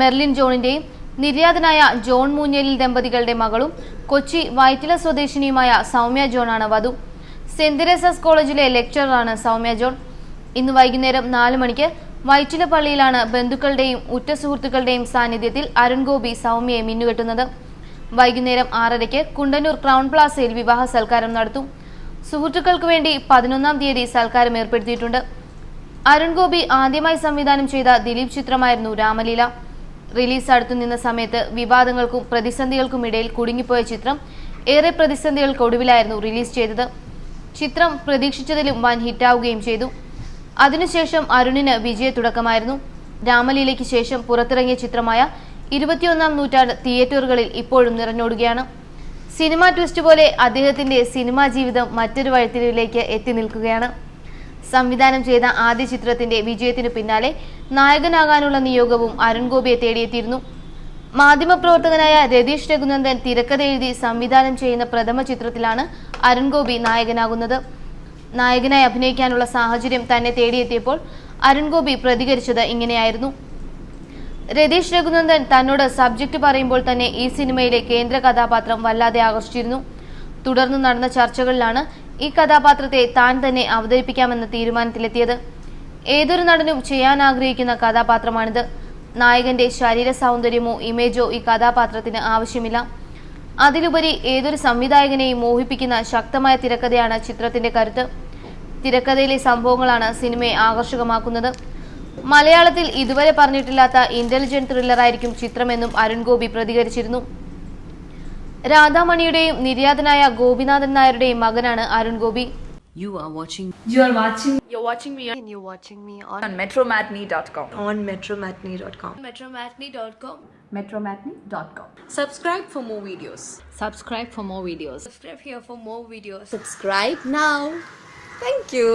Merlin ജോണിന്റെയും നിര്യാതനായ John Moonjelil ദമ്പതികളുടെ മകളും കൊച്ചി വൈറ്റില സ്വദേശിനിയുമായ സൗമ്യ ജോണാണ് വധു. സെന്റ് തെരേസസ് കോളേജിലെ ലെക്ചററാണ് സൗമ്യ ജോൺ. ഇന്ന് വൈകുന്നേരം നാല് മണിക്ക് വൈറ്റില പള്ളിയിലാണ് ബന്ധുക്കളുടെയും ഉറ്റ സുഹൃത്തുക്കളുടെയും സാന്നിധ്യത്തിൽ അരുൺ ഗോപി സൗമ്യയെ മിന്നുകെട്ടുന്നത്. വൈകുന്നേരം ആറരയ്ക്ക് കുണ്ടന്നൂർ ക്രൗൺ പ്ലാസയിൽ വിവാഹ സൽക്കാരം നടത്തും. സുഹൃത്തുക്കൾക്ക് വേണ്ടി പതിനൊന്നാം തീയതി സൽക്കാരം ഏർപ്പെടുത്തിയിട്ടുണ്ട്. അരുൺ ഗോപി ആദ്യമായി സംവിധാനം ചെയ്ത ദിലീപ് ചിത്രമായിരുന്നു രാമലീല. റിലീസ് അടുത്തു നിന്ന സമയത്ത് വിവാദങ്ങൾക്കും പ്രതിസന്ധികൾക്കും ഇടയിൽ കുടുങ്ങിപ്പോയ ചിത്രം ഏറെ പ്രതിസന്ധികൾക്കൊടുവിലായിരുന്നു റിലീസ് ചെയ്തത്. ചിത്രം പ്രതീക്ഷിച്ചതിലും വൻ ഹിറ്റാവുകയും ചെയ്തു. അതിനുശേഷം അരുണിന് വിജയ തുടക്കമായിരുന്നു. രാമലീലയ്ക്ക് ശേഷം പുറത്തിറങ്ങിയ ചിത്രമായ ഇരുപത്തിയൊന്നാം നൂറ്റാണ്ട് തിയേറ്ററുകളിൽ ഇപ്പോഴും നിറഞ്ഞോടുകയാണ്. സിനിമ ട്വിസ്റ്റ് പോലെ അദ്ദേഹത്തിന്റെ സിനിമാ ജീവിതം മറ്റൊരു വഴിത്തിരിവിലേക്ക് എത്തി നിൽക്കുകയാണ്. സംവിധാനം ചെയ്ത ആദ്യ ചിത്രത്തിന്റെ വിജയത്തിനു പിന്നാലെ നായകനാകാനുള്ള നിയോഗവും അരുൺ ഗോപിയെ തേടിയെത്തിയിരുന്നു. മാധ്യമപ്രവർത്തകനായ രതീഷ് രഘുനന്ദൻ തിരക്കഥ എഴുതി സംവിധാനം ചെയ്യുന്ന പ്രഥമ ചിത്രത്തിലാണ് അരുൺ ഗോപി നായകനാകുന്നത്. നായകനായി അഭിനയിക്കാനുള്ള സാഹചര്യം തന്നെ തേടിയെത്തിയപ്പോൾ അരുൺ ഗോപി പ്രതികരിച്ചത് ഇങ്ങനെയായിരുന്നു. രതീഷ് രഘുനന്ദൻ തന്നോട് സബ്ജക്റ്റ് പറയുമ്പോൾ തന്നെ ഈ സിനിമയിലെ കേന്ദ്ര കഥാപാത്രം വല്ലാതെ ആകർഷിച്ചിരുന്നു. തുടർന്ന് നടന്ന ചർച്ചകളിലാണ് ഈ കഥാപാത്രത്തെ താൻ തന്നെ അവതരിപ്പിക്കാമെന്ന തീരുമാനത്തിലെത്തിയത്. ഏതൊരു നടനും ചെയ്യാൻ ആഗ്രഹിക്കുന്ന കഥാപാത്രമാണിത്. നായകന്റെ ശരീര സൗന്ദര്യമോ ഇമേജോ ഈ കഥാപാത്രത്തിന് ആവശ്യമില്ല. അതിലുപരി ഏതൊരു സംവിധായകനെയും മോഹിപ്പിക്കുന്ന ശക്തമായ തിരക്കഥയാണ് ചിത്രത്തിന്റെ കരുത്ത്. തിരക്കഥയിലെ സംഭവങ്ങളാണ് സിനിമയെ ആകർഷകമാക്കുന്നത്. മലയാളത്തിൽ ഇതുവരെ പറഞ്ഞിട്ടില്ലാത്ത ഇന്റലിജന്റ് ത്രില്ലറായിരിക്കും ചിത്രമെന്നും അരുൺ ഗോപി പ്രതികരിച്ചിരുന്നു. രാധാമണിയുടെയും നിര്യാതനായ ഗോപിനാഥൻ നായരുടെയും മകനാണ് Arun Gopi You are watching You are watching You're watching me and you're watching me on, on metromatney.com. on metromatney.com. metromatney.com Metromatney.com. Subscribe for more videos. subscribe for more videos Subscribe here for more videos. subscribe now Thank you.